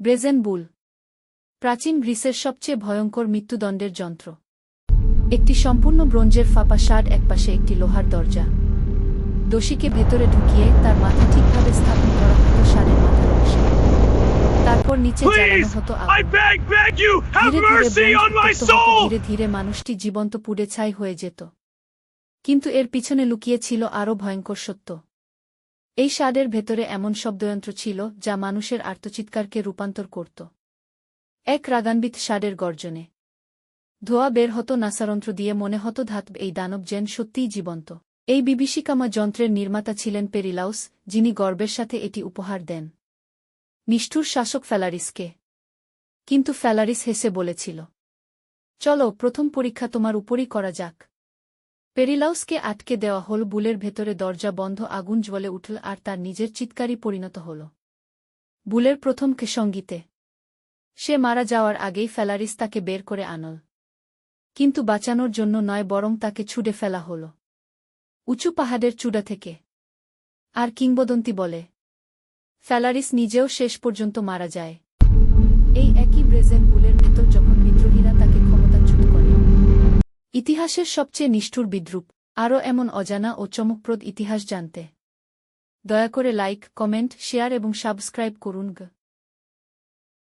ব্রেজেন বুল প্রাচীন গ্রিসের সবচেয়ে ভয়ঙ্কর মৃত্যুদণ্ডের যন্ত্র। একটি সম্পূর্ণ ব্রোঞ্জের ফাঁপা শার্ট একপাশে একটি লোহার দরজা। দোষীকে ভেতরে ঢুকিয়ে তার মাথা ঠিকভাবে স্থাপন করা হতো ষাঁড়ের মাথার অংশে। তারপর নিচে জ্বালানো হতো! ধীরে ধীরে মানুষটি জীবন্ত পুড়ে ছাই হয়ে যেত। কিন্তু এর পিছনে লুকিয়ে ছিল আরও ভয়ঙ্কর সত্য। এই শাডের ভেতরে এমন শব্দযন্ত্র ছিল যা মানুষের আর্তচিৎকারকে রূপান্তর করত। এক রাগান্বিত শাডের গর্জনে। ধোয়া বের হতো নাসারন্ত্র দিয়ে মনে হতো ধাত এই দানব জেন সত্যিই জীবন্ত। এই বিভীষিকামা যন্ত্রের নির্মাতা ছিলেন পেরিলাউস, যিনি গর্বের সাথে এটি উপহার দেন। নিষ্ঠুর শাসক ফ্যালারিসকে। কিন্তু ফ্যালারিস হেসে বলেছিল, চলো, প্রথম পরীক্ষা তোমার উপরই করা যাক। পেরিলাউসকে আটকে দেওয়া হল বুলের ভেতরে দরজা বন্ধ, আগুন জ্বলে উঠল আর তার নিজের চিৎকারই পরিণত হল। বুলের প্রথম সঙ্গীতে সে মারা যাওয়ার আগেই ফ্যালারিস তাকে বের করে আনল। কিন্তু বাঁচানোর জন্য নয়, বরং তাকে ছুড়ে ফেলা হল। উঁচু পাহাড়ের চূড়া থেকে। আর কিংবদন্তি বলে ফেলারিস নিজেও শেষ পর্যন্ত মারা যায়। এই একই ব্রেজেন ইতিহাসের সবচেয়ে নিষ্ঠুর বিদ্রুপ, আরও এমন অজানা ও চমকপ্রদ ইতিহাস জানতে। দয়া করে লাইক, কমেন্ট, শেয়ার এবং সাবস্ক্রাইব করুন